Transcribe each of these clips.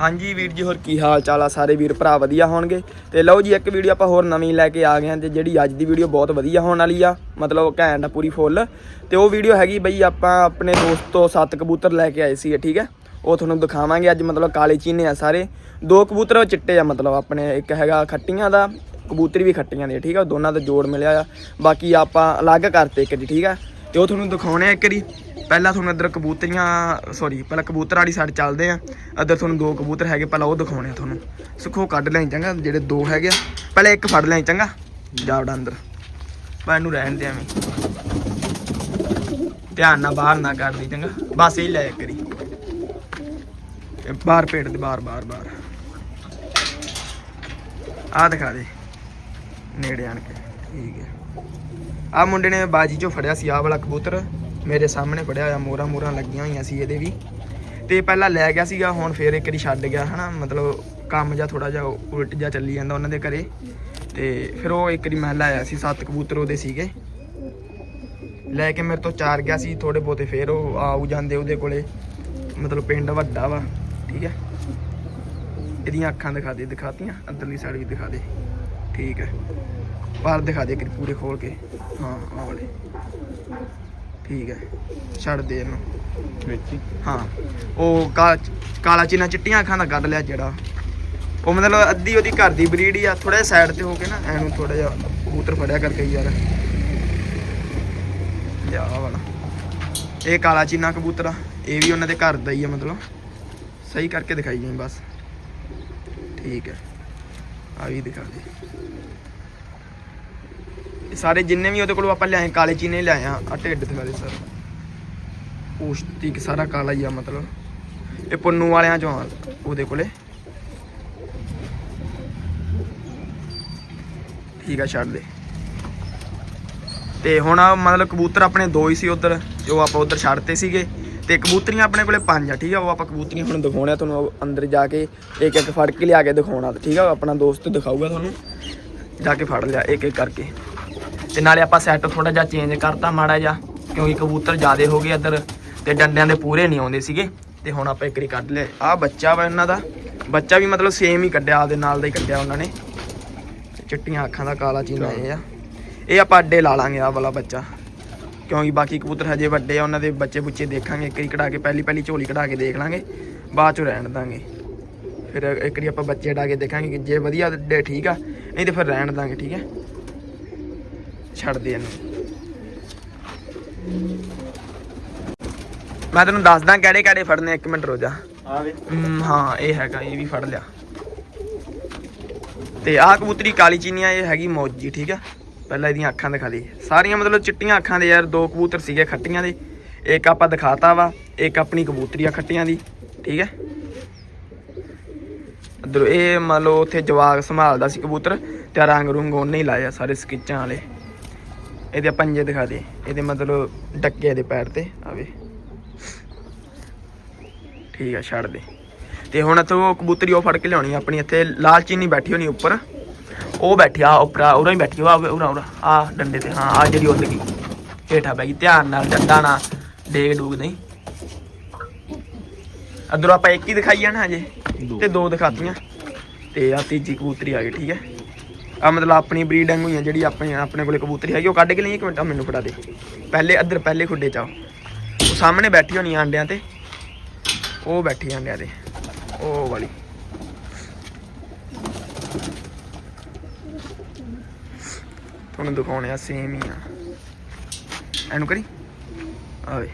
ਹਾਂਜੀ ਵੀਰ ਜੀ, ਹੋਰ ਕੀ ਹਾਲ ਚਾਲ ਆ? ਸਾਰੇ ਵੀਰ ਭਰਾ ਵਧੀਆ ਹੋਣਗੇ? ਤੇ ਲਓ ਜੀ, ਇੱਕ ਵੀਡੀਓ ਆਪਾਂ ਹੋਰ ਨਵੀਂ ਲੈ ਕੇ ਆ ਗਏ ਹਾਂ ਤੇ ਜਿਹੜੀ ਅੱਜ ਦੀ ਵੀਡੀਓ ਬਹੁਤ ਵਧੀਆ ਹੋਣ ਵਾਲੀ ਆ, ਮਤਲਬ ਘੈਂਟ ਆ ਪੂਰੀ ਫੁੱਲ। ਤੇ ਉਹ ਵੀਡੀਓ ਹੈਗੀ ਬਈ ਆਪਾਂ ਆਪਣੇ ਦੋਸਤ ਤੋਂ ਸੱਤ ਕਬੂਤਰ ਲੈ ਕੇ ਆਏ ਸੀ ਠੀਕ ਹੈ ਉਹ ਤੁਹਾਨੂੰ ਦਿਖਾਵਾਂਗੇ, ਅੱਜ ਮਤਲਬ ਕਾਲੇ ਚੀਨੇ ਆ ਸਾਰੇ। ਦੋ ਕਬੂਤਰ ਚਿੱਟੇ ਆ, ਮਤਲਬ ਆਪਣੇ, ਇੱਕ ਹੈਗਾ ਖੱਟੀਆਂ ਦਾ, ਕਬੂਤਰੀ ਵੀ ਖੱਟੀਆਂ ਦੇ, ਠੀਕ ਆ? ਦੋਨਾਂ ਦਾ ਜੋੜ ਮਿਲਿਆ ਆ। ਬਾਕੀ ਆਪਾਂ ਅਲੱਗ ਕਰਤੇ ਇੱਕ ਜੀ, ਠੀਕ ਆ? ਤੇ ਉਹ ਤੁਹਾਨੂੰ ਦਿਖਾਉਣੇ ਆ ਇੱਕ ਵਾਰੀ ਪਹਿਲਾਂ ਤੁਹਾਨੂੰ ਇੱਧਰ ਕਬੂਤਰੀਆਂ ਸੌਰੀ ਪਹਿਲਾਂ ਕਬੂਤਰ ਵਾਲੀ ਸਾਈਡ ਚੱਲਦੇ ਆ। ਇੱਧਰ ਤੁਹਾਨੂੰ ਦੋ ਕਬੂਤਰ ਹੈਗੇ, ਪਹਿਲਾਂ ਉਹ ਦਿਖਾਉਣੇ ਆ ਤੁਹਾਨੂੰ। ਸੁੱਖੋ ਕੱਢ ਲੈ ਚੰਗਾ, ਜਿਹੜੇ ਦੋ ਹੈਗੇ ਆ। ਪਹਿਲਾਂ ਇੱਕ ਫੜ ਲੈ ਚੰਗਾ ਜਾਵੜਾ ਅੰਦਰ। ਮੈਂ ਇਹਨੂੰ ਰਹਿਣ ਦੇ ਐਵੇਂ। ਧਿਆਨ ਨਾਲ ਬਾਹਰ ਨਾ ਕਰਦੀ ਚੰਗਾ, ਬਸ ਇਹ ਲੈ ਕਰੀ। ਬਾਹਰ ਪੇਟ ਦੇ, ਬਾਹਰ ਬਾਹਰ ਬਾਹਰ। ਆ ਦਿਖਾ ਦੇ, ਨੇੜੇ ਆਣ ਕੇ। ਠੀਕ ਹੈ। ਆ ਮੁੰਡੇ ਨੇ ਬਾਜੀ ਚੋਂ ਫੜਿਆ ਸੀ, ਆਹ ਵਾਲਾ ਕਬੂਤਰ ਮੇਰੇ ਸਾਹਮਣੇ ਫੜਿਆ ਹੋਇਆ ਮੋਰਾ ਮੋਰਾ ਲੱਗੀਆਂ ਹੋਈਆਂ ਸੀ ਇਹਦੇ ਵੀ। ਤੇ ਪਹਿਲਾਂ ਲੈ ਗਿਆ ਸੀਗਾ, ਹੁਣ ਫੇਰ ਇੱਕ ਵਾਰੀ ਛੱਡ ਗਿਆ, ਹਨਾ, ਮਤਲਬ ਕੰਮ ਜਾਂ ਥੋੜਾ ਜਿਹਾ ਉਲਟ ਜਿਹਾ ਚੱਲੀ ਜਾਂਦਾ ਉਹਨਾਂ ਦੇ ਘਰੇ। ਤੇ ਫਿਰ ਉਹ ਇੱਕ ਵਾਰੀ ਮਹਿਲਾ ਆਇਆ ਸੀ, ਸੱਤ ਕਬੂਤਰ ਉਹਦੇ ਸੀਗੇ। ਲੈ ਕੇ ਮੇਰੇ ਤੋਂ ਚਾਰ ਗਿਆ ਸੀ ਥੋੜੇ ਬਹੁਤੇ ਫੇਰ ਉਹ ਆਉ ਜਾਂਦੇ ਉਹਦੇ ਕੋਲੇ। ਮਤਲਬ ਪਿੰਡ ਵੱਡਾ ਵਾ, ਠੀਕ ਹੈ। ਇਹਦੀਆਂ ਅੱਖਾਂ ਦਿਖਾ ਦੇ, ਦਿਖਾਤੀਆਂ, ਅੰਦਰਲੀ ਸਾਈਡ ਵੀ ਦਿਖਾ ਦੇ। ਠੀਕ ਹੈ। ਬਾਹਰ ਦਿਖਾ ਦੇ ਕਿ ਪੂਰੇ ਖੋਲ ਕੇ। ਹਾਂ ਆਹ ਵਾਲੇ। ਠੀਕ ਹੈ। ਛੱਡ ਦੇ ਇਹਨੂੰ। ਵਿੱਚ। ਹਾਂ। ਉਹ ਕਾਲਾ ਚੀਨਾ ਚਿੱਟੀਆਂ ਅੱਖਾਂ ਦਾ ਕੱਢ ਲਿਆ ਜਿਹੜਾ। ਉਹ ਮਤਲਬ ਅੱਧੀ ਉਹਦੀ ਘਰ ਦੀ ਬਰੀਡ ਹੀ ਆ। ਥੋੜਾ ਜਿਹਾ ਸਾਈਡ ਤੇ ਹੋ ਕੇ ਨਾ ਐਨੂੰ ਥੋੜਾ ਜਿਹਾ ਕਬੂਤਰ ਫੜਿਆ ਕਰਕੇ ਯਾਰ। ਆਹ ਵਾਲਾ। ਇਹ ਕਾਲਾ ਚੀਨਾ ਕਬੂਤਰ ਆ। ਇਹ ਵੀ ਉਹਨਾਂ ਦੇ ਘਰ ਦਾ ਹੀ ਆ ਮਤਲਬ। ਸਹੀ ਕਰਕੇ ਦਿਖਾਈ ਜਾਈ ਬਸ। ਠੀਕ ਹੈ। ਆ ਵੀ ਦਿਖਾ ਦੇ ਸਾਰੇ ਜਿੰਨੇ ਵੀ ਉਹਦੇ ਕੋਲੋਂ ਆਪਾਂ ਲਿਆਏ, ਕਾਲੇ ਚੀਨੇ ਲਿਆਏ ਆ ਆ ਢਿੱਡ ਦਿਖਾ ਦੇ ਸਰ। ਪੋਸ਼ਟਿਕ ਸਾਰਾ ਕਾਲਾ ਹੀ ਆ ਮਤਲਬ। ਇਹ ਪੁੰਨੂ ਵਾਲਿਆਂ ਚੋਂ ਆ, ਉਹਦੇ ਕੋਲੇ। ਠੀਕ ਆ, ਛੱਡ ਦੇ। ਤੇ ਹੁਣ ਮਤਲਬ ਕਬੂਤਰ ਆਪਣੇ ਦੋ ਹੀ ਸੀ ਉਧਰ, ਜੋ ਆਪਾਂ ਉਧਰ ਛੱਡਤੇ ਸੀਗੇ। ਤੇ ਕਬੂਤਰੀਆਂ ਆਪਣੇ ਕੋਲੇ ਪੰਜ ਆ, ਠੀਕ ਆ, ਉਹ ਆਪਾਂ ਕਬੂਤਰੀਆਂ ਹੁਣ ਦਿਖਾਉਣਿਆ ਤੁਹਾਨੂੰ ਅੰਦਰ ਜਾ ਕੇ ਇੱਕ ਇੱਕ ਫੜ ਕੇ ਲਿਆ ਕੇ ਦਿਖਾਉਣਾ ਠੀਕ ਆ ਆਪਣਾ ਦੋਸਤ ਦਿਖਾਊਗਾ ਤੁਹਾਨੂੰ, ਜਾ ਕੇ ਫੜ ਲਿਆ ਇੱਕ ਇੱਕ ਕਰਕੇ। ਤੇ ਨਾਲੇ ਆਪਾਂ ਸੈੱਟ ਥੋੜਾ ਜਿਹਾ ਚੇਂਜ ਕਰਤਾ ਮਾੜਾ ਜਿਹਾ, ਕਿਉਂਕਿ ਕਬੂਤਰ ਜ਼ਿਆਦੇ ਹੋ ਗਏ ਇੱਧਰ, ਤੇ ਡੰਡਿਆਂ ਦੇ ਪੂਰੇ ਨਹੀਂ ਆਉਂਦੇ ਸੀਗੇ, ਤੇ ਹੁਣ ਆਪਾਂ ਇੱਕ ਵਾਰੀ ਕੱਢ ਲਿਆ। ਆਹ ਬੱਚਾ ਵਾ ਇਹਨਾਂ ਦਾ, ਬੱਚਾ ਵੀ ਮਤਲਬ ਸੇਮ ਹੀ ਕੱਢਿਆ, ਆਪਦੇ ਨਾਲ ਦਾ ਹੀ ਕੱਢਿਆ ਉਹਨਾਂ ਨੇ। ਚਿੱਟੀਆਂ ਅੱਖਾਂ ਦਾ ਕਾਲਾ ਚੀਨਾ ਇਹ ਆ। ਇਹ ਆਪਾਂ ਅੱਡੇ ਲਾ ਲਾਂਗੇ ਆਹ ਵਾਲਾ ਬੱਚਾ। ਕਿਉਂਕਿ ਬਾਕੀ ਕਬੂਤਰ ਹਜੇ ਵੱਡੇ ਆ ਉਹਨਾਂ ਦੇ ਬੱਚੇ ਬੁੱਚੇ ਦੇਖਾਂਗੇ ਇੱਕ ਵਾਰੀ ਕਢਾ ਕੇ ਪਹਿਲੀ ਪਹਿਲੀ ਝੋਲੀ ਕਢਾ ਕੇ ਦੇਖ ਲਾਂਗੇ ਬਾਅਦ ਚ ਰਹਿਣ ਦਾਂਗੇ। ਫਿਰ ਇੱਕ ਵਾਰੀ ਆਪਾਂ ਬੱਚੇ ਡਾ ਕੇ ਦੇਖਾਂਗੇ ਕਿ ਜੇ ਵਧੀਆ ਦੇ ਠੀਕ ਆ ਨਹੀਂ ਤੇ ਫਿਰ ਰਹਿਣ ਦਾਂਗੇ ਠੀਕ ਹੈ ਛੱਡ ਦੇ ਇਹਨੂੰ। ਮੈਂ ਤੈਨੂੰ ਦੱਸਦਾ ਕਿਹੜੇ ਕਿਹੜੇ ਫੜਨੇ ਇੱਕ ਮਿੰਟ ਰੋ ਜਾ। ਹਾਂ ਇਹ ਹੈਗਾ ਇਹ ਵੀ ਫੜ ਲਿਆ। ਤੇ ਆਹ ਕਬੂਤਰੀ ਕਾਲੀ ਚੀਨੀਆਂ ਇਹ ਹੈਗੀ ਮੌਜੀ ਠੀਕ ਆ? ਪਹਿਲਾਂ ਇਹਦੀਆਂ ਅੱਖਾਂ ਦਿਖਾ ਲਈ। ਸਾਰੀਆਂ ਮਤਲਬ ਚਿੱਟੀਆਂ ਅੱਖਾਂ ਦੇ ਯਾਰ, ਦੋ ਕਬੂਤਰ ਸੀਗੇ ਖੱਟੀਆਂ ਦੇ। ਇੱਕ ਆਪਾਂ ਦਿਖਾਤਾ ਵਾ, ਇੱਕ ਆਪਣੀ ਕਬੂਤਰੀ ਆ ਖੱਟੀਆਂ ਦੀ, ਠੀਕ ਹੈ? ਅਦਰ ਇਹ ਮੰਨ ਲਓ ਉੱਥੇ ਜਵਾਗ ਸੰਭਾਲਦਾ ਸੀ ਕਬੂਤਰ, ਤੇ ਰੰਗ ਰੁੰਗ ਉਹਨੇ ਹੀ ਲਾਇਆ ਸਾਰੇ ਸਕਿੱਚਾਂ ਵਾਲੇ। ਇਹਦੇ ਪੰਜੇ ਦਿਖਾ ਦੇ ਇਹਦੇ ਮਤਲਬ ਡੱਕੇ ਦੇ ਪੈਰ ਤੇ ਆਵੇ ਠੀਕ ਆ, ਛੱਡ ਦੇ। ਤੇ ਹੁਣ ਇੱਥੋਂ ਕਬੂਤਰੀ ਉਹ ਫੜ ਕੇ ਲਿਆਉਣੀ ਆਪਣੀ ਇੱਥੇ ਲਾਲ ਚੀਨੀ ਬੈਠੀ ਹੋਣੀ ਉੱਪਰ। ਉਹ ਬੈਠੀ ਆ ਉੱਪਰ ਉਰਾਂ ਹੀ ਬੈਠੀ ਆ ਉਰਾਂ ਉਰਾਂ ਆ ਡੰਡੇ ਤੇ ਹਾਂ ਆ ਜਿਹੜੀ ਉੱਡ ਗਈ। ਹੇਠਾਂ ਬੈ ਗਈ ਧਿਆਨ ਨਾਲ ਡੰਡਾ ਨਾ ਡੇਗ ਡੂਗ ਨਹੀਂ ਅਦਰੋਂ ਆਪਾਂ ਇੱਕ ਹੀ ਦਿਖਾਈ ਜਾਣਾ ਹਜੇ। ਤੇ ਦੋ ਦਿਖਾਤੀਆਂ। ਤੇ ਆ ਤੀਜੀ ਕਬੂਤਰੀ ਆ ਗਈ ਠੀਕ ਹੈ। ਆ ਮਤਲਬ ਆਪਣੀ ਬਰੀਡ ਵਾਂਗੂ ਜਿਹੜੀ ਆਪਣੇ ਆਪਣੇ ਕੋਲੇ ਕਬੂਤਰੀ ਹੈਗੀ ਉਹ ਕੱਢ ਕੇ ਲਈ ਇੱਕ ਮਿੰਟ ਮੈਨੂੰ ਫੜਾ ਦੇ। ਪਹਿਲੇ ਅੱਧਰ ਪਹਿਲੇ ਖੁੱਡੇ ਚ ਆ। ਉਹ। ਸਾਹਮਣੇ ਬੈਠੀ ਹੋਣੀ ਆਂਡਿਆਂ ਤੇ। ਉਹ ਬੈਠੀ ਆਂਡਿਆਂ ਤੇ। ਉਹ ਵਾਲੀ। ਤੁਹਾਨੂੰ ਦਿਖਾਉਣੇ ਆ ਸੇਮ ਹੀ ਆ। ਇਹਨੂੰ ਕਰੀ? ਆਵੇ।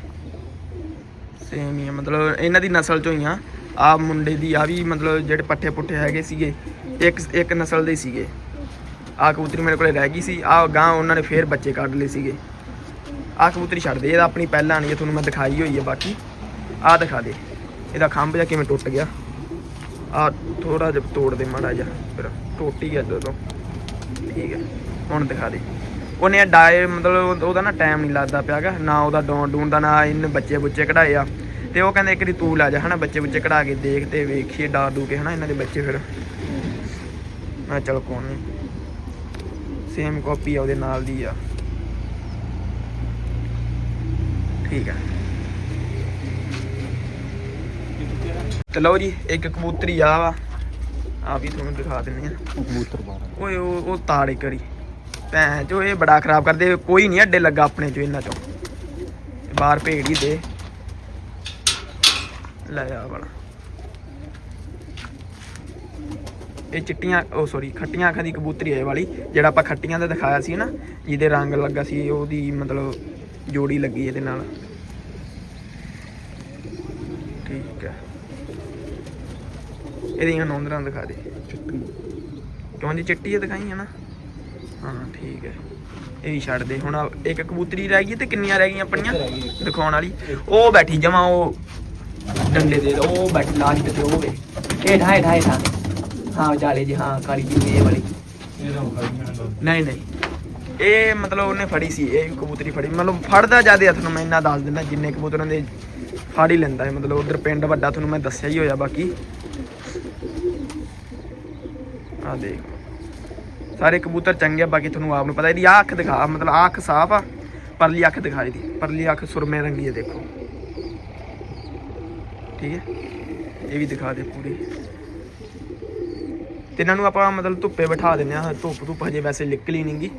ਸੇਮ ਹੀ ਆ, ਮਤਲਬ ਇਹਨਾਂ ਦੀ ਨਸਲ ਚੋਂ ਹੀ ਆ। ਆ ਮੁੰਡੇ ਦੀ ਆ ਵੀ ਮਤਲਬ ਜਿਹੜੇ ਪੱਠੇ ਪੁੱਠੇ ਹੈਗੇ ਸੀਗੇ, ਇੱਕ ਇੱਕ ਨਸਲ ਦੇ ਸੀਗੇ। ਆ ਕਬੂਤਰੀ ਮੇਰੇ ਕੋਲੇ ਰਹਿ ਗਈ ਸੀ ਆ ਗਾਂ ਉਹਨਾਂ ਨੇ ਫੇਰ ਬੱਚੇ ਕੱਢ ਲਏ ਸੀਗੇ। ਆ ਕਬੂਤਰੀ ਛੱਡ ਦੇ, ਇਹਦਾ ਆਪਣੀ ਪਹਿਲਾਂ ਆਣੀ ਤੁਹਾਨੂੰ ਮੈਂ ਦਿਖਾਈ ਹੋਈ ਹੈ ਬਾਕੀ। ਆ ਦਿਖਾ ਦੇ, ਇਹਦਾ ਖੰਭ ਜਿਹਾ ਕਿਵੇਂ ਟੁੱਟ ਗਿਆ। ਆ ਥੋੜਾ ਜਿਹਾ ਤੋੜ ਦੇ ਮਾੜਾ ਜਿਹਾ, ਫਿਰ ਟੁੱਟ ਹੀ ਗਿਆ ਜਦੋਂ। ਠੀਕ ਹੈ। ਹੁਣ ਦਿਖਾ ਦੇ। ਉਹਨੇ ਡਾਏ ਮਤਲਬ ਉਹ- ਉਹਦਾ ਨਾ ਟਾਈਮ ਨਹੀਂ ਲੱਗਦਾ ਪਿਆਗਾ ਨਾ ਉਹਦਾ ਡੌਣ ਡੂਣ ਦਾ ਨਾ ਇਹਨੇ ਬੱਚੇ ਬੁੱਚੇ ਕਢਾਏ ਆ। ਤੇ ਉਹ ਕਹਿੰਦੇ ਇੱਕ ਵਾਰੀ ਤੂੰ ਲੈ ਜਾ ਹਨਾ ਬੱਚੇ ਬੁੱਚੇ ਕਢਾ ਕੇ ਦੇਖ ਤੇ ਵੇਖੀਏ ਡਾ ਡੂ ਕੇ ਹਨਾ ਇਹਨਾਂ ਦੇ ਬੱਚੇ ਫਿਰ। ਮੈਂ ਚਲ ਕੋਣ ਨਹੀਂ ਸੇਮ ਕਾਪੀ ਆ ਉਹਦੇ ਨਾਲ ਦੀ ਆ। ਠੀਕ ਆ। ਤੇ ਲਓ ਜੀ ਇੱਕ ਕਬੂਤਰੀ ਆ ਵਾ। ਆ ਵੀ ਤੁਹਾਨੂੰ ਦਿਖਾ ਦਿੰਨੇ ਆ। ਕਬੂਤਰ ਬਾਹਰ ਓਏ ਉਹ ਉਹ ਤਾੜੇ ਕਰੀ ਭੈਣ ਚੋ, ਇਹ ਬੜਾ ਖਰਾਬ ਕਰਦੇ, ਕੋਈ ਨਹੀਂ ਅੱਡੇ ਲੱਗਾ ਆਪਣੇ ਚੋਂ ਇਹਨਾਂ ਚੋਂ। ਬਾਹਰ ਭੇੜ ਹੀ ਦੇ। ਲੈ ਆ ਵਾਲਾ। ਇਹ ਚਿੱਟੀਆਂ, ਉਹ ਸੌਰੀ ਖੱਟੀਆਂ ਅੱਖਾਂ ਦੀ ਕਬੂਤਰੀ ਹੈ ਵਾਲੀ, ਜਿਹੜਾ ਆਪਾਂ ਖੱਟੀਆਂ ਦਾ ਦਿਖਾਇਆ ਸੀ ਨਾ, ਜਿਹਦੇ ਰੰਗ ਲੱਗਾ ਸੀ, ਉਹਦੀ ਮਤਲਬ ਜੋੜੀ ਲੱਗੀ ਇਹਦੇ ਨਾਲ। ਠੀਕ ਹੈ ਇਹਦੀਆਂ ਨੌਂਦਰਾਂ ਦਿਖਾ ਦੇ, ਚਿੱਟੀ। ਕਿਉਂ ਜੀ ਚਿੱਟੀ ਹੈ ਦਿਖਾਈ ਹੈ ਨਾ? ਹਾਂ ਠੀਕ ਹੈ। ਇਹ ਵੀ ਛੱਡ ਦੇ। ਹੁਣ ਇੱਕ ਕਬੂਤਰੀ ਰਹਿ ਗਈ ਤੇ ਕਿੰਨੀਆਂ ਰਹਿ ਗਈਆਂ ਆਪਣੀਆਂ? ਰਹਿ ਗਈ। ਇੱਕ। ਦਿਖਾਉਣ ਵਾਲੀ। ਉਹ ਬੈਠੀ ਜਮਾ ਉਹ ਡੰਡੇ ਦੇ ਉਹ ਬੈਠੀ ਲਾਜ ਤੇ ਉਹ ਵੇ। ਇਹ ਢਾਈ ਢਾਈ ਥਾਂ ਹਾਂ ਜਾਲੇ ਜੀ ਹਾਂ ਕਾਲੀ ਜੀ ਇਹ ਵਾਲੀ। ਇਹ ਤਾਂ ਖਾਈ ਮੈਂ ਨਹੀਂ ਨਹੀਂ। ਇਹ ਮਤਲਬ ਉਹਨੇ ਫੜੀ ਸੀ ਇਹ ਕਬੂਤਰੀ ਫੜੀ। ਮਤਲਬ ਫੜਦਾ ਜਿਆਦੇ ਆ ਤੁਹਾਨੂੰ ਮੈਂ ਇੰਨਾ ਦੱਸ ਦਿੰਦਾ ਜਿੰਨੇ ਕਬੂਤਰਾਂ ਦੇ ਫੜ ਹੀ ਲੈਂਦਾ ਹੈ। ਮਤਲਬ ਉਧਰ ਪਿੰਡ ਵੱਡਾ ਤੁਹਾਨੂੰ ਮੈਂ ਦੱਸਿਆ ਹੀ ਹੋਇਆ ਬਾਕੀ। ਆ ਦੇਖ। ਸਾਰੇ ਕਬੂਤਰ ਚੰਗੇ ਆ, ਬਾਕੀ ਤੁਹਾਨੂੰ ਆਪ ਨੂੰ ਪਤਾ, ਇਹਦੀ ਆਹ ਅੱਖ ਦਿਖਾ, ਮਤਲਬ ਆਹ ਅੱਖ ਸਾਫ਼ ਆ, ਪਰਲੀ ਅੱਖ ਦਿਖਾ ਇਹਦੀ। ਪਰਲੀ ਅੱਖ ਸੁਰਮੇ ਰੰਗੀ ਹੈ ਦੇਖੋ। ਠੀਕ ਹੈ? ਇਹ ਵੀ ਦਿਖਾ ਦੇ ਪੂਰੀ। ਤੇ ਇਹਨਾਂ ਨੂੰ ਆਪਾਂ ਮਤਲਬ ਧੁੱਪੇ ਬਿਠਾ ਦਿੰਦੇ ਆ ਧੁੱਪ ਧੁੱਪ ਹਜੇ ਵੈਸੇ ਨਿਕਲੀ ਨਹੀਂਗੀ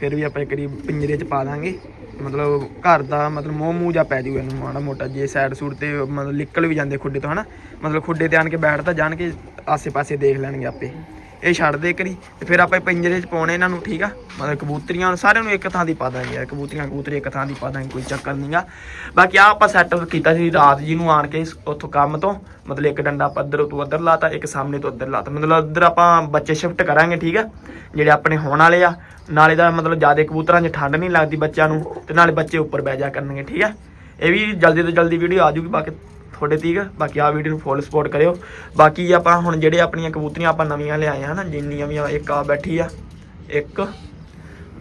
ਫਿਰ ਵੀ ਆਪਾਂ ਇੱਕ ਵਾਰੀ ਪਿੰਜਰੇ 'ਚ ਪਾ ਦਾਂਗੇ। ਮਤਲਬ ਘਰ ਦਾ ਮਤਲਬ ਮੋਹ ਮੂੰਹ ਜਾ ਪੈ ਜੂਗਾ ਇਹਨੂੰ, ਮਾੜਾ ਮੋਟਾ, ਜੇ ਸਾਈਡ ਸੂਟ ਤੇ ਮਤਲਬ ਨਿਕਲ ਵੀ ਜਾਂਦੇ ਖੁੱਡੇ ਤੋਂ, ਹਨਾ? ਮਤਲਬ ਖੁੱਡੇ ਤੇ ਆਣ ਕੇ ਬੈਠ ਤਾਂ ਜਾਣ ਕੇ ਆਸੇ-ਪਾਸੇ ਦੇਖ ਲੈਣਗੇ ਆਪੇ। ਇਹ ਛੱਡ ਦੇ ਕਰੀ ਤੇ ਫਿਰ ਆਪਾਂ ਪਿੰਜਰੇ 'ਚ ਪਾਉਣੇ ਇਹਨਾਂ ਨੂੰ, ਠੀਕ ਆ? ਮਤਲਬ ਕਬੂਤਰੀਆਂ ਸਾਰਿਆਂ ਨੂੰ ਇੱਕ ਥਾਂ ਦੀ ਪਾ ਦਾਂਗੇ ਯਾਰ, ਕਬੂਤਰੀਆਂ, ਕਬੂਤਰੀ ਇੱਕ ਥਾਂ ਦੀ ਪਾ ਦਾਂਗੇ, ਕੋਈ ਚੱਕਰ ਨਹੀਂਗਾ ਬਾਕੀ ਆ ਆਪਾਂ ਸੈਟਅਪ ਕੀਤਾ ਸੀ ਰਾਤ ਜੀ ਨੂੰ ਆਣ ਕੇ ਉੱਥੋਂ ਕੰਮ ਤੋਂ, ਮਤਲਬ ਇੱਕ ਡੰਡਾ ਆਪਾਂ ਇੱਧਰ ਤੋਂ ਉੱਧਰ ਲਾਤਾ, ਇੱਕ ਸਾਹਮਣੇ ਤੋਂ ਉੱਧਰ ਲਾਤਾ। ਮਤਲਬ ਇੱਧਰ ਆਪਾਂ ਬੱਚੇ ਸ਼ਿਫਟ ਕਰਾਂਗੇ, ਠੀਕ ਆ? ਜਿਹੜੇ ਆਪਣੇ ਹੋਣ ਵਾਲੇ ਆ, ਨਾਲੇ ਦਾ ਮਤਲਬ ਜ਼ਿਆਦਾ ਕਬੂਤਰਾਂ 'ਚ ਠੰਡ ਨਹੀਂ ਲੱਗਦੀ ਬੱਚਿਆਂ ਨੂੰ, ਤੇ ਨਾਲੇ ਬੱਚੇ ਉੱਪਰ ਬਹਿ ਜਾ ਕਰਨਗੇ, ਠੀਕ ਆ? ਇਹ ਵੀ ਜਲਦੀ ਤੋਂ ਜਲਦੀ ਵੀਡੀਓ ਆ ਜੂਗੀ ਬਾਕੀ ਤੁਹਾਡੇ ਤੀਕ। ਬਾਕੀ ਆ ਵੀਡੀਓ ਨੂੰ ਫੁੱਲ ਸਪੋਰਟ ਕਰਿਓ। ਬਾਕੀ ਆਪਾਂ ਹੁਣ ਜਿਹੜੇ ਆਪਣੀਆਂ ਕਬੂਤਰੀਆਂ ਆਪਾਂ ਨਵੀਆਂ ਲਿਆਏ ਆ ਨਾ, ਜਿੰਨੀਆਂ ਵੀ ਆ, ਇੱਕ ਆ ਬੈਠੀ ਆ। ਇੱਕ,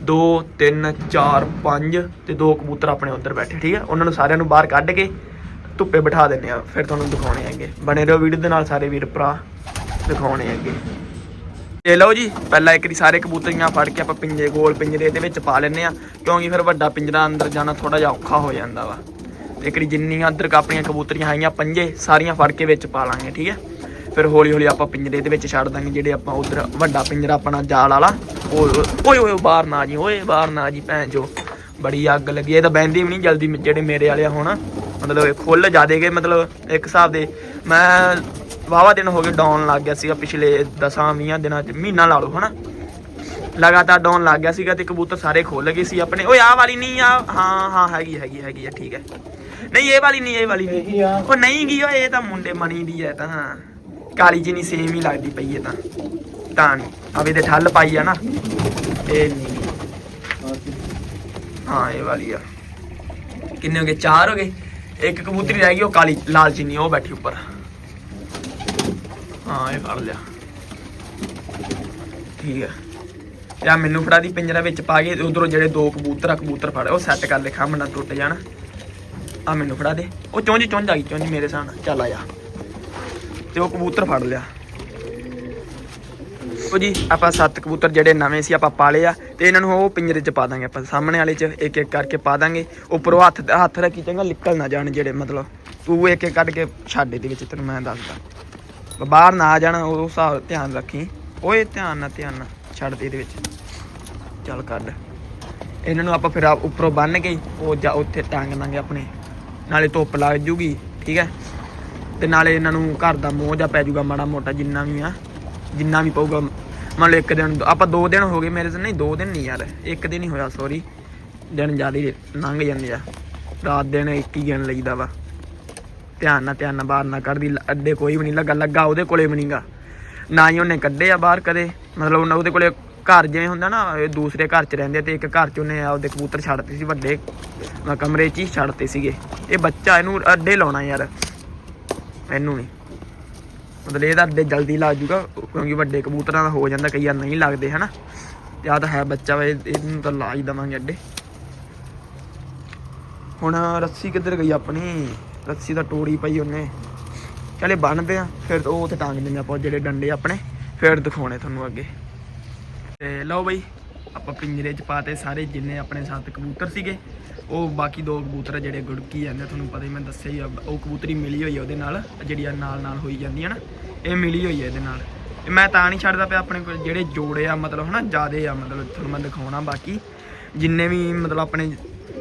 ਦੋ, ਤਿੰਨ, ਚਾਰ, ਪੰਜ ਤੇ ਦੋ ਕਬੂਤਰ ਆਪਣੇ ਉੱਧਰ ਬੈਠੇ, ਠੀਕ ਆ? ਉਹਨਾਂ ਨੂੰ ਸਾਰਿਆਂ ਨੂੰ ਬਾਹਰ ਕੱਢ ਕੇ ਧੁੱਪੇ ਬਿਠਾ ਦਿੰਨੇ ਆ। ਫਿਰ ਤੁਹਾਨੂੰ ਦਿਖਾਉਣੇ ਹੈਗੇ। ਬਣੇ ਰਹੋ ਵੀਡੀਓ ਦੇ ਨਾਲ ਸਾਰੇ ਵੀਰ ਭਰਾ, ਦਿਖਾਉਣੇ ਹੈਗੇ। ਤੇ ਲਓ ਜੀ, ਪਹਿਲਾਂ ਇੱਕ ਦੀ ਸਾਰੇ ਕਬੂਤਰੀਆਂ ਫੜ ਕੇ ਆਪਾਂ ਪਿੰਜੇ ਗੋਲ ਪਿੰਜਰੇ ਦੇ ਵਿੱਚ ਪਾ ਲੈਨੇ ਆ। ਕਿਉਂਕਿ ਫਿਰ ਵੱਡਾ ਪਿੰਜਰਾ ਅੰਦਰ ਜਾਣਾ ਥੋੜਾ ਜਿਹਾ ਔਖਾ ਹੋ ਜਾਂਦਾ ਵਾ। ਤੇ ਜਿੰਨੀਆਂ ਅੰਦਰ ਆਪਣੀਆਂ ਕਬੂਤਰੀਆਂ ਆਈਆਂ, ਪੰਜੇ ਸਾਰੀਆਂ ਫੜ ਕੇ ਵਿੱਚ ਪਾ ਲਾਂਗੇ, ਠੀਕ ਹੈ? ਫਿਰ ਹੌਲੀ ਹੌਲੀ ਆਪਾਂ ਪਿੰਜਰੇ ਦੇ ਵਿੱਚ ਛੱਡ ਦਾਂਗੇ, ਜਿਹੜੇ ਆਪਾਂ ਉਧਰ ਵੱਡਾ ਪਿੰਜਰਾ ਆਪਣਾ ਜਾਲ ਵਾਲਾ। ਉਹ ਓਏ ਓਏ, ਬਾਹਰ ਨਾ ਜੀ, ਓਏ, ਬਾਹਰ ਨਾ ਜੀ, ਭੈਣ ਜੋ ਬੜੀ ਅੱਗ ਲੱਗੀ, ਇਹ ਤਾਂ ਬੈਂਦੀ ਵੀ ਨਹੀਂ ਜਲਦੀ, ਜਿਹੜੇ ਮੇਰੇ ਵਾਲੇ ਆ ਹੁਣ। ਮਤਲਬ ਇਹ ਖੁੱਲ ਜਾਦੇ ਗਏ ਮਤਲਬ ਇੱਕ ਹਿਸਾਬ ਦੇ ਮੈਂ ਵਾਵਾ ਦਿਨ ਹੋ ਗਏ ਡਾਊਨ ਲੱਗ ਗਿਆ ਸੀਗਾ, ਪਿਛਲੇ 10-20 ਦਿਨਾਂ ਚ, ਮਹੀਨਾ ਲਾ ਲਓ, ਹਨਾ? ਲਗਾਤਾਰ ਡਾਊਨ ਲੱਗ ਗਿਆ ਸੀਗਾ ਤੇ ਕਬੂਤਰ ਸਾਰੇ ਖੁੱਲ ਗਏ ਸੀ ਆਪਣੇ। ਓਏ, ਆਹ ਵਾਲੀ ਨਹੀਂ ਆ ਹਾਂ ਹਾਂ, ਹੈਗੀ ਹੈਗੀ ਹੈਗੀ ਆ, ਠੀਕ ਹੈ। ਨਹੀਂ ਇਹ ਵਾਲੀ ਨਹੀਂ ਇਹ ਵਾਲੀ ਨਹੀਂ। ਇਹੀ ਆ। ਉਹ ਨਹੀਂ ਗਈ ਓਏ ਇਹ ਤਾਂ ਮੁੰਡੇ ਮਣੀ ਦੀ ਹੈ ਤਾਂ। ਹਾਂ ਕਾਲੀ ਜੀ ਨਹੀਂ ਸੇਮ ਹੀ ਲੱਗਦੀ ਪਈ ਹੈ ਤਾਂ। ਤਾਂ ਨਹੀਂ। ਅਵੇ ਤੇ ਠੱਲ ਪਾਈ ਆ ਨਾ। ਇਹ ਨਹੀਂ। ਹਾਂ ਇਹ ਵਾਲੀ ਆ। ਕਿੰਨੇ ਹੋ ਗਏ? ਚਾਰ ਹੋ ਗਏ। ਇੱਕ ਕਬੂਤਰੀ ਰਹਿ ਗਈ ਉਹ ਕਾਲੀ ਲਾਲ ਚੀਨੀ ਉਹ ਬੈਠੀ ਉੱਪਰ। ਹਾਂ ਇਹ ਫੜ ਲਿਆ। ਠੀਕ ਹੈ ਯਾ ਮੈਨੂੰ ਫੜਾ ਦੀ ਪਿੰਜਰਾ ਵਿੱਚ ਪਾ ਕੇ ਉਧਰੋਂ ਜਿਹੜੇ ਦੋ ਕਬੂਤਰ ਆ ਕਬੂਤਰ ਫੜ। ਉਹ ਸੈੱਟ ਕਰ ਲੈ ਨਾ ਟੁੱਟ ਜਾਣ। ਆ ਮੈਨੂੰ ਫੜਾ ਦੇ। ਉਹ ਚੁੰਝ ਚੁੰਝ ਆਈ ਗਈ, ਚੁੰਝ ਮੇਰੇ ਸਾਹਮਣੇ। ਚੱਲ ਆ ਜਾ। ਤੇ ਉਹ ਕਬੂਤਰ ਫੜ ਲਿਆ। ਉਹ ਜੀ, ਆਪਾਂ ਸੱਤ ਕਬੂਤਰ ਜਿਹੜੇ ਨਵੇਂ ਸੀ, ਆਪਾਂ ਪਾਲੇ ਆ। ਤੇ ਇਹਨਾਂ ਨੂੰ ਉਹ ਪਿੰਜਰੇ 'ਚ ਪਾ ਦਾਂਗੇ ਆਪਾਂ, ਸਾਹਮਣੇ ਵਾਲੇ 'ਚ ਇੱਕ ਇੱਕ ਕਰਕੇ ਪਾ ਦਾਂਗੇ। ਉੱਪਰੋਂ ਹੱਥ ਹੱਥ ਰੱਖੀ ਚੰਗਾ ਨਿਕਲ ਨਾ ਜਾਣ ਜਿਹੜੇ, ਮਤਲਬ ਤੂੰ ਇੱਕ ਇੱਕ ਕੱਢ ਕੇ ਛੱਡ ਦੇ ਵਿੱਚ, ਤੈਨੂੰ ਮੈਂ ਦੱਸਦਾ। ਬਾਹਰ ਨਾ ਆ ਜਾਣ, ਉਹ ਹਿਸਾਬ ਧਿਆਨ ਰੱਖੀ। ਓਏ, ਧਿਆਨ ਨਾਲ ਧਿਆਨ ਨਾਲ, ਛੱਡ ਦੇ ਇਹਦੇ ਵਿੱਚ। ਚੱਲ ਕੱਢ। ਇਹਨਾਂ ਨੂੰ ਆਪਾਂ ਫਿਰ ਉੱਪਰੋਂ ਬੰਨ ਕੇ ਉਹ ਜਾ ਉੱਥੇ ਟੰਗ ਦਾਂਗੇ ਆਪਣੇ। ਨਾਲੇ ਧੁੱਪ ਲੱਗ ਜੂਗੀ, ਠੀਕ ਹੈ? ਤੇ ਨਾਲੇ ਇਹਨਾਂ ਨੂੰ ਘਰ ਦਾ ਮੋਹ ਜਾ ਪੈ ਜੂਗਾ ਮਾੜਾ ਮੋਟਾ, ਜਿੰਨਾ ਵੀ ਆ, ਜਿੰਨਾ ਵੀ ਪਊਗਾ। ਮੰਨ ਲਓ ਇੱਕ ਦਿਨ, ਆਪਾਂ ਦੋ ਦਿਨ ਹੋ ਗਏ ਮੇਰੇ ਤੋਂ, ਨਹੀਂ, ਦੋ ਦਿਨ ਨਹੀਂ ਯਾਰ, ਇੱਕ ਦਿਨ ਹੀ ਹੋਇਆ ਸੌਰੀ ਦਿਨ ਜ਼ਿਆਦਾ ਲੰਘ ਜਾਂਦੇ ਆ। ਰਾਤ ਦਿਨ ਇੱਕ ਹੀ ਗਿਣ ਲਈਦਾ ਵਾ। ਧਿਆਨ ਨਾਲ ਧਿਆਨ ਨਾਲ, ਬਾਹਰ ਨਾ ਕੱਢਦੀ ਅੱਡੇ ਕੋਈ ਵੀ ਨਹੀਂ ਲੱਗਾ ਲੱਗਾ ਉਹਦੇ ਕੋਲੇ ਵੀ ਨਹੀਂਗਾ ਨਾ ਹੀ ਉਹਨੇ ਕੱਢੇ ਆ ਬਾਹਰ ਕਦੇ, ਮਤਲਬ ਉਹਨਾਂ- ਉਹਦੇ ਕੋਲੇ ਘਰ ਜਿਵੇਂ ਹੁੰਦਾ ਨਾ, ਇਹ ਦੂਸਰੇ ਘਰ 'ਚ ਰਹਿੰਦੇ ਤੇ ਇੱਕ ਘਰ 'ਚ ਉਹਨੇ ਆਪਦੇ ਕਬੂਤਰ ਛੱਡਤੇ ਸੀ ਵੱਡੇ ਕਮਰੇ 'ਚ ਹੀ ਛੱਡਤੇ ਸੀਗੇ। ਇਹ ਬੱਚਾ ਇਹਨੂੰ ਅੱਡੇ ਲਾਉਣਾ ਯਾਰ, ਇਹਨੂੰ ਨਹੀਂ ਮਤਲਬ ਇਹਦਾ ਅੱਡੇ ਜਲਦੀ ਲੱਗ ਜੂਗਾ, ਕਿਉਂਕਿ ਵੱਡੇ ਕਬੂਤਰਾਂ ਦਾ ਹੋ ਜਾਂਦਾ, ਕਈ ਵਾਰ ਨਹੀਂ ਲੱਗਦੇ, ਹਨਾ। ਤੇ ਆ ਤਾਂ ਹੈ ਬੱਚਾ ਵਾ ਇਹਨੂੰ ਤਾਂ ਲਾ ਹੀ ਦਵਾਂਗੇ ਅੱਡੇ। ਹੁਣ ਰੱਸੀ ਕਿੱਧਰ ਗਈ ਆਪਣੀ? ਰੱਸੀ ਦਾ ਤੋੜੀ ਪਈ ਉਹਨੇ। ਚਲੇ ਬੰਨਦੇ ਆ, ਫਿਰ ਉਹ ਤੇ ਟਾਂਗ ਦਿੰਦੇ ਆਪਾਂ ਜਿਹੜੇ ਡੰਡੇ ਆਪਣੇ, ਫਿਰ ਦਿਖਾਉਣੇ ਤੁਹਾਨੂੰ ਅੱਗੇ। ਤੇ ਲਓ ਬਈ, ਆਪਾਂ ਪਿੰਜਰੇ 'ਚ ਪਾਤੇ ਸਾਰੇ ਜਿੰਨੇ ਆਪਣੇ ਸੱਤ ਕਬੂਤਰ ਸੀਗੇ, ਉਹ ਬਾਕੀ ਦੋ ਕਬੂਤਰ ਜਿਹੜੇ ਗੁੜਕੀ ਜਾਂਦੇ ਤੁਹਾਨੂੰ ਪਤਾ ਹੀ ਮੈਂ ਦੱਸਿਆ ਹੀ ਆ, ਉਹ ਕਬੂਤਰੀ ਮਿਲੀ ਹੋਈ ਆ ਉਹਦੇ ਨਾਲ ਜਿਹੜੀ ਆ ਨਾਲ ਨਾਲ ਹੋਈ ਜਾਂਦੀ ਹੈ ਨਾ, ਇਹ ਮਿਲੀ ਹੋਈ ਆ ਇਹਦੇ ਨਾਲ। ਇਹ ਮੈਂ ਤਾਂ ਨਹੀਂ ਛੱਡਦਾ ਪਿਆ ਆਪਣੇ ਕੋਲ, ਜਿਹੜੇ ਜੋੜੇ ਆ, ਮਤਲਬ ਹਨਾ, ਜਿਆਦੇ ਆ, ਮਤਲਬ ਤੁਹਾਨੂੰ ਮੈਂ ਦਿਖਾਉਣਾ ਬਾਕੀ, ਜਿੰਨੇ ਵੀ ਮਤਲਬ ਆਪਣੇ,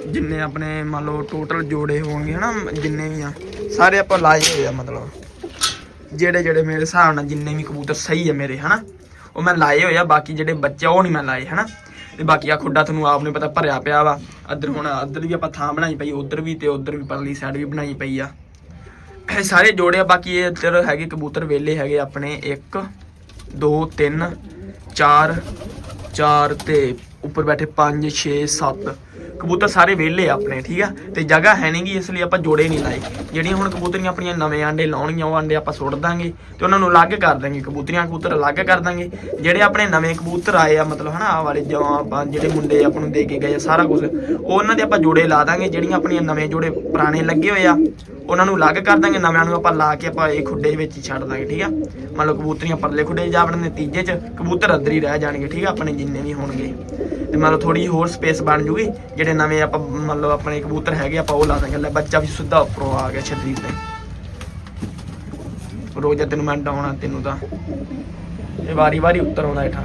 ਜਿੰਨੇ ਆਪਣੇ ਮੰਨ ਲਓ ਟੋਟਲ ਜੋੜੇ ਹੋਣਗੇ ਹਨਾ, ਜਿੰਨੇ ਵੀ ਆ, ਸਾਰੇ ਆਪਾਂ ਲਾਏ ਹੋਏ ਆ ਮਤਲਬ। ਜਿਹੜੇ ਜਿਹੜੇ ਮੇਰੇ ਹਿਸਾਬ ਨਾਲ ਜਿੰਨੇ ਵੀ ਕਬੂਤਰ ਸਹੀ ਆ ਮੇਰੇ, ਹਨਾ। ਉਹ ਮੈਂ ਲਾਏ ਹੋਏ ਆ, ਬਾਕੀ ਜਿਹੜੇ ਬੱਚੇ ਉਹ ਨਹੀਂ ਮੈਂ ਲਾਏ, ਹਨਾ? ਤੇ ਬਾਕੀ ਆ ਖੁੱਡਾ ਤੁਹਾਨੂੰ ਆਪ ਨੂੰ ਪਤਾ ਭਰਿਆ ਪਿਆ ਵਾ। ਅੱਧਰ ਹੁਣ ਅੱਧਰ ਵੀ ਆਪਾਂ ਥਾਂ ਬਣਾਈ ਪਈ, ਉਧਰ ਵੀ ਤੇ ਉਧਰ ਵੀ ਪਰਲੀ ਸਾਈਡ ਵੀ ਬਣਾਈ ਪਈ ਆ। ਇਹ ਸਾਰੇ ਜੋੜੇ ਆ, ਬਾਕੀ ਇਹ ਇੱਧਰ ਹੈਗੇ ਕਬੂਤਰ ਵੇਲੇ ਹੈਗੇ ਆਪਣੇ। 1 2 3 4 4 ਤੇ ਉੱਪਰ ਬੈਠੇ 5 6 7 ਕਬੂਤਰ ਸਾਰੇ ਵਿਹਲੇ ਆ ਆਪਣੇ, ਠੀਕ ਆ? ਤੇ ਜਗ੍ਹਾ ਹੈ ਨਹੀਂਗੀ ਇਸ ਲਈ ਆਪਾਂ ਜੋੜੇ ਨਹੀਂ ਲਾਏ। ਜਿਹੜੀਆਂ ਹੁਣ ਕਬੂਤਰੀਆਂ ਆਪਣੀਆਂ ਨਵੇਂ ਆਂਡੇ ਲਾਉਣੀਆਂ ਉਹ ਆਂਡੇ ਆਪਾਂ ਸੁੱਟ ਦਾਂਗੇ ਤੇ ਉਹਨਾਂ ਨੂੰ ਅਲੱਗ ਕਰ ਦਾਂਗੇ। ਕਬੂਤਰੀਆਂ ਕਬੂਤਰ ਅਲੱਗ ਕਰ ਦਾਂਗੇ। ਜਿਹੜੇ ਆਪਣੇ ਨਵੇਂ ਕਬੂਤਰ ਆਏ ਆ, ਮਤਲਬ ਹਨਾ ਆ ਵਾਲੇ ਜੋ ਆਪਾਂ, ਜਿਹੜੇ ਮੁੰਡੇ ਆਪਾਂ ਨੂੰ ਦੇ ਕੇ ਗਏ ਆ, ਸਾਰਾ ਕੁਝ ਉਹ ਉਹਨਾਂ ਦੇ ਆਪਾਂ ਜੋੜੇ ਲਾ ਦਾਂਗੇ। ਜਿਹੜੀਆਂ ਆਪਣੀਆਂ ਨਵੇਂ ਜੋੜੇ ਪੁਰਾਣੇ ਲੱਗੇ ਹੋਏ ਆ ਉਹਨਾਂ ਨੂੰ ਅਲੱਗ ਕਰ ਦਾਂਗੇ, ਨਵਿਆਂ ਨੂੰ ਆਪਾਂ ਲਾ ਕੇ ਆਪਾਂ ਇਹ ਖੁੱਡੇ ਵਿੱਚ ਹੀ ਛੱਡ ਦਾਂਗੇ, ਠੀਕ ਆ? ਮੰਨ ਲਓ ਕਬੂਤਰੀਆਂ ਪਰਲੇ ਖੁੱਡੇ 'ਚ ਜਾ ਵੜਨ ਤੀਜੇ 'ਚ ਕਬੂਤਰ ਅੰਦਰ ਰਹਿ ਜਾਣਗੇ, ਠੀਕ ਆ? ਆਪਣੇ ਜਿੰਨੇ ਵੀ ਹੋਣਗੇ। ਤੇ ਮੰਨ ਲਓ ਥੋੜੀ ਹੋਰ ਸਪੇਸ ਬਣ ਜੂਗੀ, ਜਿਹੜੇ ਨਵੇਂ ਆਪਾਂ ਮੰਨ ਲਓ ਆਪਣੇ ਕਬੂਤਰ ਹੈਗੇ, ਆਪਾਂ ਉਹ ਲਾ ਦਾਂਗੇ। ਲੈ ਬੱਚਾ ਵੀ ਸਿੱਧਾ ਉੱਪਰੋਂ ਆ ਗਿਆ ਛਤਰੀ ਤੇ। ਰੋਜ਼ਾ ਤੈਨੂੰ ਮੈਂ ਡਾਉਣਾ ਤੈਨੂੰ ਤਾਂ। ਇਹ ਵਾਰੀ ਵਾਰੀ ਉੱਤਰ ਆਉਂਦਾ ਹੇਠਾਂ।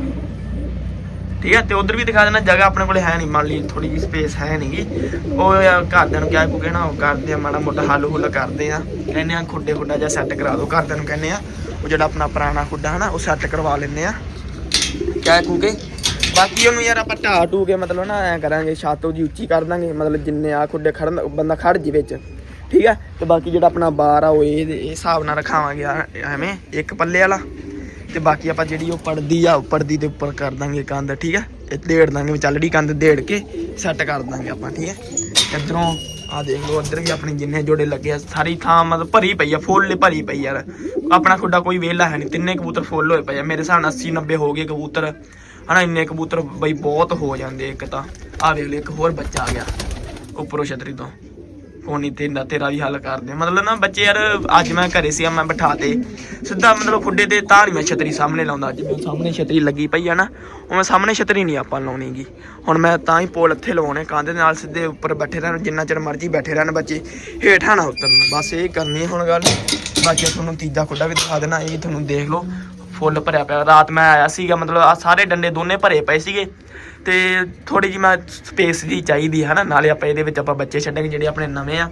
ਠੀਕ ਹੈ ਤੇ ਉਧਰ ਵੀ ਦਿਖਾ ਦੇਣਾ, ਜਗ੍ਹਾ ਆਪਣੇ ਕੋਲੇ ਹੈ ਨਹੀਂ, ਮੰਨ ਲਈ ਥੋੜੀ ਜਿਹੀ ਸਪੇਸ ਹੈ ਨਹੀਂਗੀ ਉਹ ਘਰਦਿਆਂ ਨੂੰ ਕਿਹਾ ਕੋ ਕਹਿਣਾ, ਉਹ ਕਰਦੇ ਆ, ਮਾੜਾ ਮੋਟਾ ਹੱਲ ਹੁੱਲ ਕਰਦੇ ਆ। ਕਹਿੰਦੇ ਆ, ਖੁੱਡੇ ਖੁੱਡਾ ਜਿਹਾ ਸੈੱਟ ਕਰਾ ਦਿਓ, ਘਰਦਿਆਂ ਨੂੰ ਕਹਿੰਦੇ ਆ, ਉਹ ਜਿਹੜਾ ਆਪਣਾ ਪੁਰਾਣਾ ਖੁੱਡਾ ਹਨਾ, ਉਹ ਸੈੱਟ ਕਰਵਾ ਲੈਂਦੇ ਆ। ਕਹਿ ਕੂ ਕੇ ਬਾਕੀ ਉਹਨੂੰ ਯਾਰ ਆਪਾਂ ਢਾਹ ਟੂ ਕੇ ਮਤਲਬ ਨਾ ਐ ਕਰਾਂਗੇ, ਛੱਤ ਜੀ ਉੱਚੀ ਕਰ ਦਾਂਗੇ, ਮਤਲਬ ਜਿੰਨੇ ਆ ਖੁੱਡੇ ਖੜਨ, ਬੰਦਾ ਖੜ ਜੀ ਵਿੱਚ। ਠੀਕ ਹੈ ਤੇ ਬਾਕੀ ਜਿਹੜਾ ਆਪਣਾ ਬਾਰ ਆ, ਉਹ ਇਹ ਹਿਸਾਬ ਨਾਲ ਰਖਾਵਾਂਗੇ ਐਵੇਂ, ਇੱਕ ਪੱਲੇ ਵਾਲਾ। ਤੇ ਬਾਕੀ ਆਪਾਂ ਜਿਹੜੀ ਉਹ ਪੜਦੀ ਆ ਉਹ ਦੇ ਉੱਪਰ ਕਰ ਦਾਂਗੇ ਕੰਧ, ਠੀਕ ਹੈ ਇਹ ਢੇੜ ਦਾਂਗੇ ਚੱਲੜੀ ਕੰਧ ਢੇੜ ਕੇ ਸੈੱਟ ਕਰ ਦਾਂਗੇ ਆਪਾਂ, ਠੀਕ ਹੈ ਇਧਰੋਂ ਆ ਦੇਖ ਲਓ, ਇੱਧਰ ਵੀ ਆਪਣੇ ਜਿੰਨੇ ਜੋੜੇ ਲੱਗੇ ਆ, ਸਾਰੀ ਥਾਂ ਮਤਲਬ ਭਰੀ ਪਈ ਆ ਫੁੱਲ ਭਰੀ ਪਈ ਯਾਰ। ਆਪਣਾ ਖੁੱਡਾ ਕੋਈ ਵਿਹਲਾ ਹੈ ਨਹੀਂ ਤਿੰਨੇ ਕਬੂਤਰ ਫੁੱਲ ਹੋਏ ਪਏ ਆ। ਮੇਰੇ ਹਿਸਾਬ ਨਾਲ 80 90 ਹੋ ਗਏ ਕਬੂਤਰ। ਹਨਾ, ਇੰਨੇ ਕਬੂਤਰ ਬਈ ਬਹੁਤ ਹੋ ਜਾਂਦੇ ਇੱਕ ਤਾਂ। ਆ ਵੇਖ ਲਓ, ਇੱਕ ਹੋਰ ਬੱਚਾ ਆ ਗਿਆ, ਉੱਪਰੋਂ ਛਤਰੀ ਤੋਂ। ਫੋਨੀ ਤੇ ਨਾ ਤੇਰਾ ਵੀ ਹੱਲ ਕਰਦੇ ਮਤਲਬ ਨਾ ਬੱਚੇ ਯਾਰ, ਅੱਜ ਮੈਂ ਘਰੇ ਸੀ ਮੈਂ ਬਿਠਾ ਤੇ ਸਿੱਧਾ ਮਤਲਬ ਖੁੱਡੇ ਤੇ ਤਾਂ ਨਹੀਂ ਮੈਂ ਛਤਰੀ ਸਾਹਮਣੇ ਲਾਉਂਦਾ। ਅੱਜ ਮੈਂ ਸਾਹਮਣੇ ਛਤਰੀ ਲੱਗੀ ਪਈ ਆ ਨਾ, ਉਹ ਮੈਂ ਸਾਹਮਣੇ ਛਤਰੀ ਨਹੀਂ ਆਪਾਂ ਲਾਉਣੀਗੀ। ਹੁਣ ਮੈਂ ਤਾਂ ਹੀ ਪੋਲ ਇੱਥੇ ਲਵਾਉਣੇ, ਕੰਧ ਦੇ ਨਾਲ ਸਿੱਧੇ ਉੱਪਰ ਬੈਠੇ ਰਹਿਣ, ਜਿੰਨਾ ਚਿਰ ਮਰਜ਼ੀ ਬੈਠੇ ਰਹਿਣ ਬੱਚੇ। ਹੇਠਾਂ ਨਾ ਉਤਰਨ। ਬਸ ਇਹ ਕਰਨੀ ਹੁਣ ਗੱਲ। ਬਾਕੀ ਤੁਹਾਨੂੰ ਤੀਜਾ ਖੁੱਡਾ ਵੀ ਦਿਖਾ ਦੇਣਾ, ਇਹ ਤੁਹਾਨੂੰ ਦੇਖ ਲਓ। ਫੁੱਲ ਭਰਿਆ ਪਿਆ। ਰਾਤ ਮੈਂ ਆਇਆ ਸੀਗਾ, ਮਤਲਬ ਆ ਸਾਰੇ ਡੰਡੇ ਦੋਨੇ ਭਰੇ ਪਏ ਸੀਗੇ। ਤੇ ਥੋੜੀ ਜਿਹੀ ਮੈਂ ਸਪੇਸ ਦੀ ਚਾਹੀਦੀ ਹੈ ਨਾ ਨਾਲੇ ਆਪਾਂ ਇਹਦੇ ਵਿੱਚ ਆਪਾਂ ਬੱਚੇ ਛੱਡਾਂਗੇ ਜਿਹੜੇ ਆਪਣੇ ਨਵੇਂ ਆ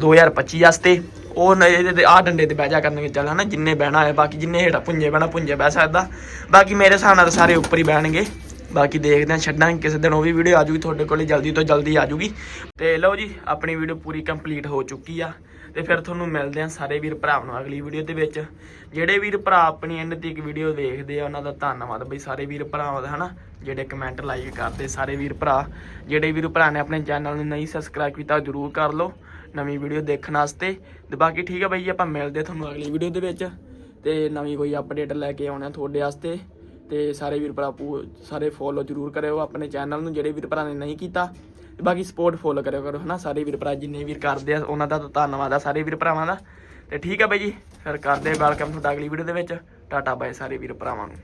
2025 ਵਾਸਤੇ। ਉਹ ਇਹਦੇ ਤੇ ਆ ਡੰਡੇ ਤੇ ਬਹਿ ਜਾ ਕਰਨਗੇ ਚੱਲ, ਹਨਾ? ਜਿੰਨੇ ਬਹਿਣਾ ਹੈ ਬਾਕੀ ਜਿੰਨੇ ਹੇਠਾਂ ਪੁੰਜੇ ਬਹਿਣਾ, ਪੁੰਜੇ ਬਹਿ ਸਕਦਾ। ਬਾਕੀ ਮੇਰੇ ਹਿਸਾਬ ਨਾਲ ਤਾਂ ਸਾਰੇ ਉੱਪਰ ਹੀ ਬਹਿਣਗੇ। ਬਾਕੀ ਦੇਖਦੇ ਹਾਂ ਛੱਡਾਂਗੇ ਕਿਸੇ ਦਿਨ, ਉਹ ਵੀ ਵੀਡੀਓ ਆ ਜੂਗੀ, ਤੁਹਾਡੇ ਕੋਲੇ ਜਲਦੀ ਤੋਂ ਜਲਦੀ ਆ ਜੂਗੀ। ਤੇ ਲਓ ਜੀ, ਆਪਣੀ ਵੀਡੀਓ ਪੂਰੀ ਕੰਪਲੀਟ ਹੋ ਚੁੱਕੀ ਆ। ਤੇ ਫਿਰ ਤੁਹਾਨੂੰ ਮਿਲਦੇ ਆ ਸਾਰੇ ਵੀਰ ਭਰਾਵਾਂ ਨੂੰ ਅਗਲੀ ਵੀਡੀਓ ਦੇ ਵਿੱਚ। ਜਿਹੜੇ ਵੀਰ ਭਰਾ ਆਪਣੀ ਐਂਡ ਤੱਕ ਵੀਡੀਓ ਦੇਖਦੇ ਆ, ਉਹਨਾਂ ਦਾ ਧੰਨਵਾਦ ਬਈ ਸਾਰੇ ਵੀਰ ਭਰਾਵਾਂ ਦਾ, ਹਨਾ? ਜਿਹੜੇ ਕਮੈਂਟ ਲਾਈਕ ਕਰਦੇ ਸਾਰੇ ਵੀਰ ਭਰਾ। ਜਿਹੜੇ ਵੀਰ ਭਰਾ ਨੇ ਆਪਣੇ ਚੈਨਲ ਨੂੰ ਨਹੀਂ ਸਬਸਕ੍ਰਾਈਬ ਕੀਤਾ ਜਰੂਰ ਕਰ ਲਓ ਨਵੀਂ ਵੀਡੀਓ ਦੇਖਣ ਵਾਸਤੇ। ਤੇ ਬਾਕੀ ਠੀਕ ਆ ਬਈ, ਆਪਾਂ ਮਿਲਦੇ ਆ ਤੁਹਾਨੂੰ ਅਗਲੀ ਵੀਡੀਓ ਦੇ ਵਿੱਚ। ਤੇ ਨਵੀਂ ਕੋਈ ਅਪਡੇਟ ਲੈ ਕੇ ਆਉਣਾ ਤੁਹਾਡੇ ਵਾਸਤੇ। ਤੇ ਸਾਰੇ ਵੀਰ ਭਰਾ ਪੂ- ਸਾਰੇ ਫੋਲੋ ਜਰੂਰ ਕਰਿਓ ਆਪਣੇ ਚੈਨਲ ਨੂੰ, ਜਿਹੜੇ ਵੀਰ ਭਰਾ ਨੇ ਨਹੀਂ ਕੀਤਾ। ਤੇ ਬਾਕੀ ਸਪੋਰਟ ਫੋਲੋ ਕਰਿਓ ਕਰੋ, ਹਨਾ? ਸਾਰੇ ਵੀਰ ਭਰਾ ਜਿੰਨੇ ਵੀਰ ਕਰਦੇ ਆ, ਉਹਨਾਂ ਦਾ ਤਾਂ ਧੰਨਵਾਦ ਆ ਸਾਰੇ ਵੀਰ ਭਰਾਵਾਂ ਦਾ। ਤੇ ਠੀਕ ਆ ਬਾਈ ਜੀ, ਫਿਰ ਕਰਦੇ ਵੈਲਕਮ ਤੁਹਾਡਾ ਅਗਲੀ ਵੀਡੀਓ ਦੇ ਵਿੱਚ। ਟਾਟਾ ਬਾਏ ਸਾਰੇ ਵੀਰ ਭਰਾਵਾਂ ਨੂੰ।